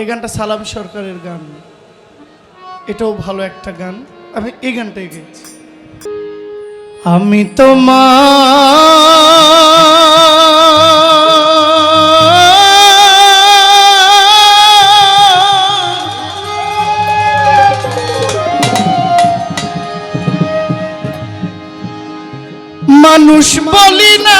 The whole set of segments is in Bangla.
এই গানটা সালাম সরকারের গান। এটাও ভালো একটা গান। আমি এই গানটাই গেয়েছি। আমি তোমার মানুষ বলি না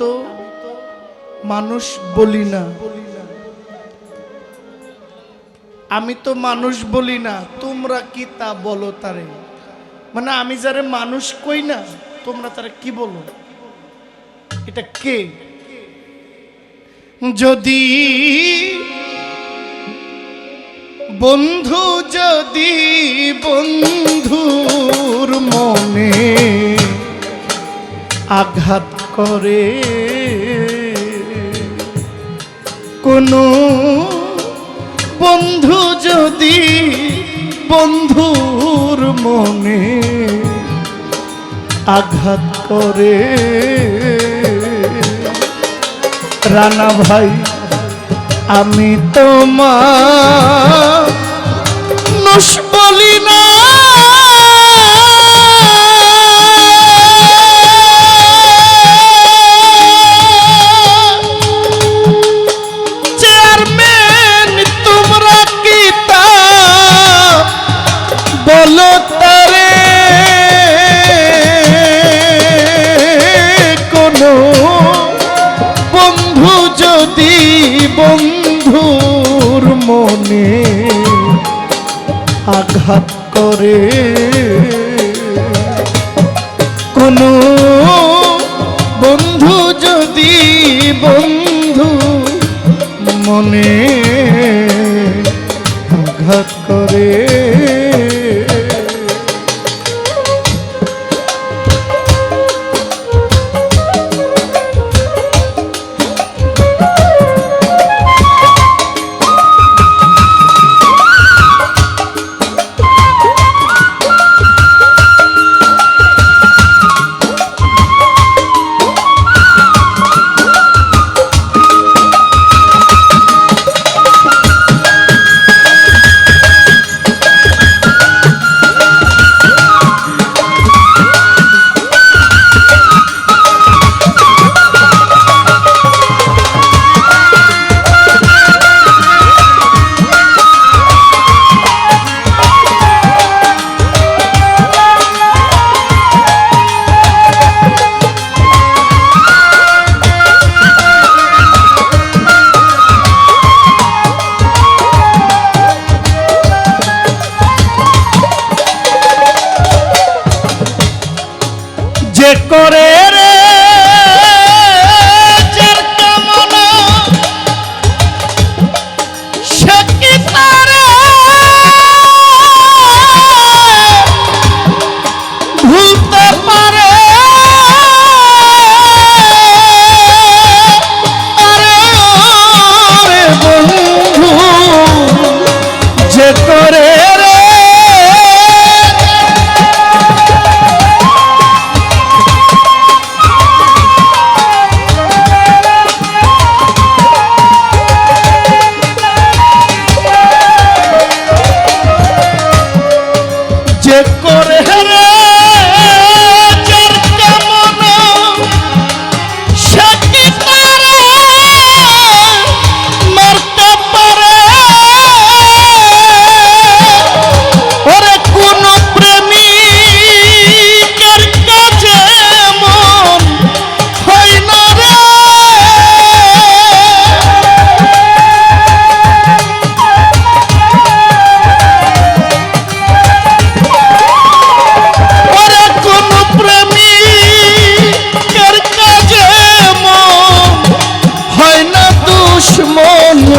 তো মানুষ বলি না। আমি তো মানুষ বলি না, তোমরা কি তা বলো তারে? মানে আমি যারে মানুষ কই না, তোমরা তারা কি বলো? এটা কে? যদি বন্ধু, যদি বন্ধুর মনে আঘাত করে। কোনো বন্ধু যদি বন্ধুর মনে আঘাত করে রানা ভাই আমি নস বলি না। আঘাত করে। কোনো বন্ধু যদি বন্ধু মনে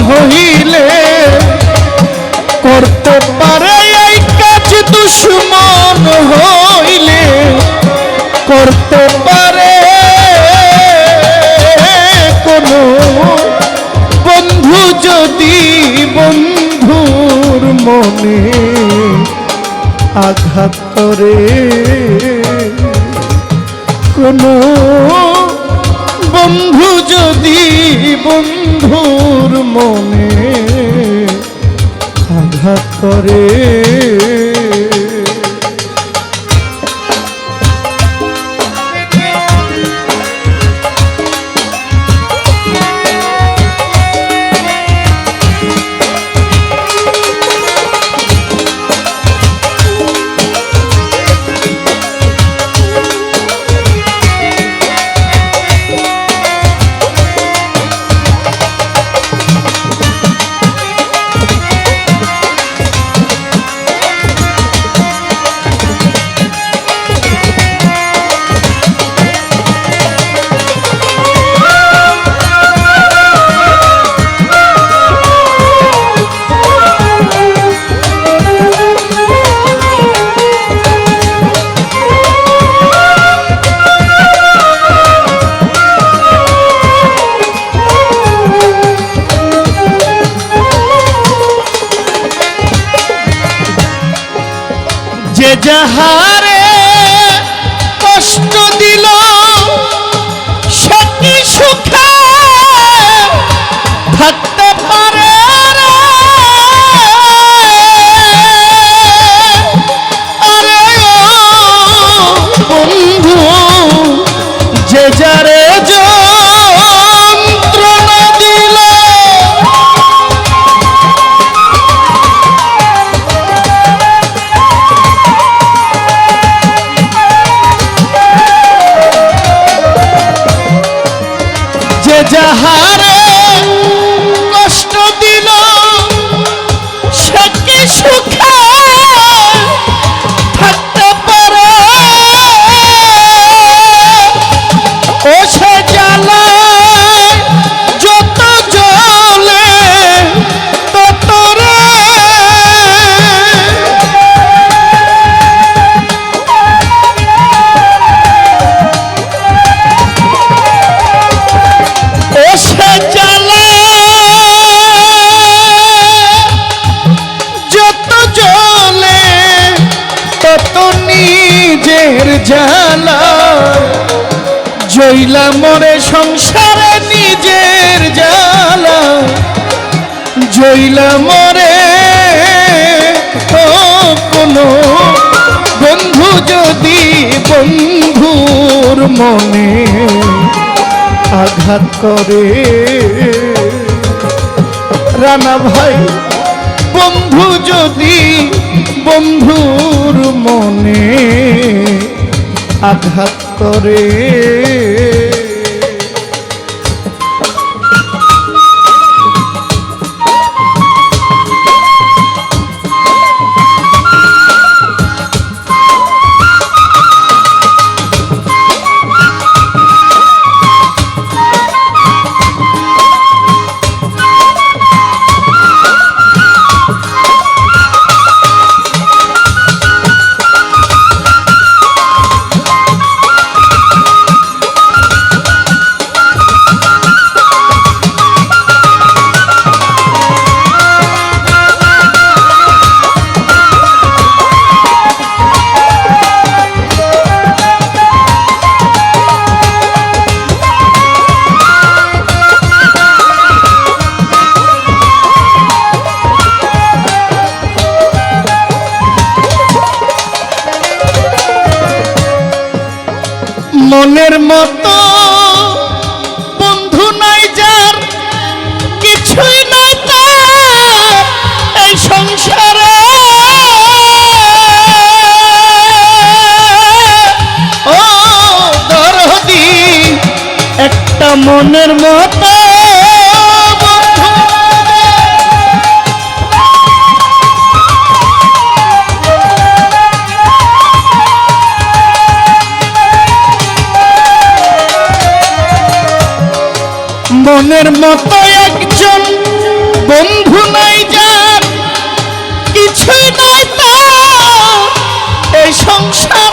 হইলে করতে পারে এই কাজ দুশ্মন হইলে। করতে পারে কোনো বন্ধু যদি বন্ধুর মনে আঘাত করে, কোনো বন্ধু যদি বন্ধুর মনে আঘাত করে যাহারে কষ্ট দিল সে কি সুখে থাকতে পারে আরে বন্ধু যে যারে যন্ত্রণা যে জইলা মরে সংসারে নিজের জ্বালা, জইলা মরে ও কোনো বন্ধু যদি বন্ধুর মনে আঘাত করে। রানা ভাই, বন্ধু যদি বন্ধুর মনে আঘাত করে মনের মতো বন্ধু নাই যার কিছুই নাই তার এই সংসারে। ও দরদি, একটা মনের মতো মনের মতো একজন বন্ধু নাই যার কিছুই নাই তো এই সংসার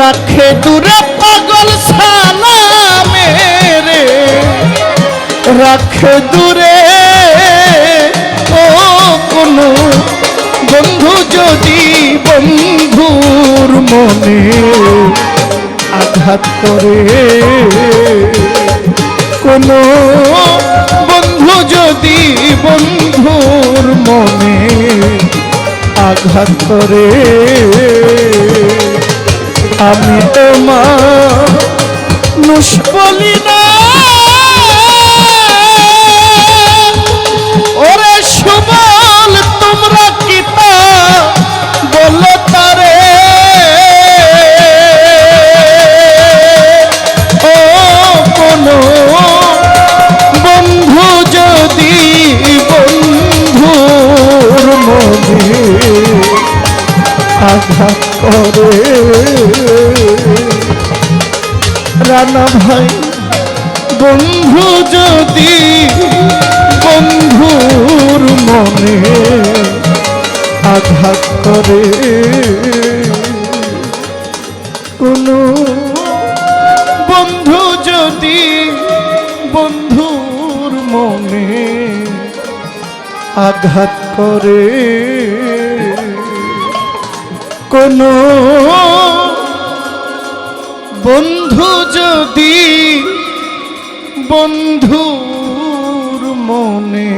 রাখে দূরে পাগল সালা মেরে রাখে দূরে। ও কোনো বন্ধু যদি বন্ধুর মনে আঘাত করে, কোনো বন্ধু যদি বন্ধুর মনে আঘাত করে আমি তোমার নুষ্পলিন ভাই বন্ধু যদি বন্ধুর মনে আঘাত করে, কোনো বন্ধু যদি বন্ধুর মনে আঘাত করে, কোনো বন্ধু যদি বন্ধুর মনে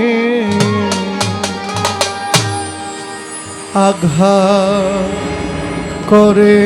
আঘাত করে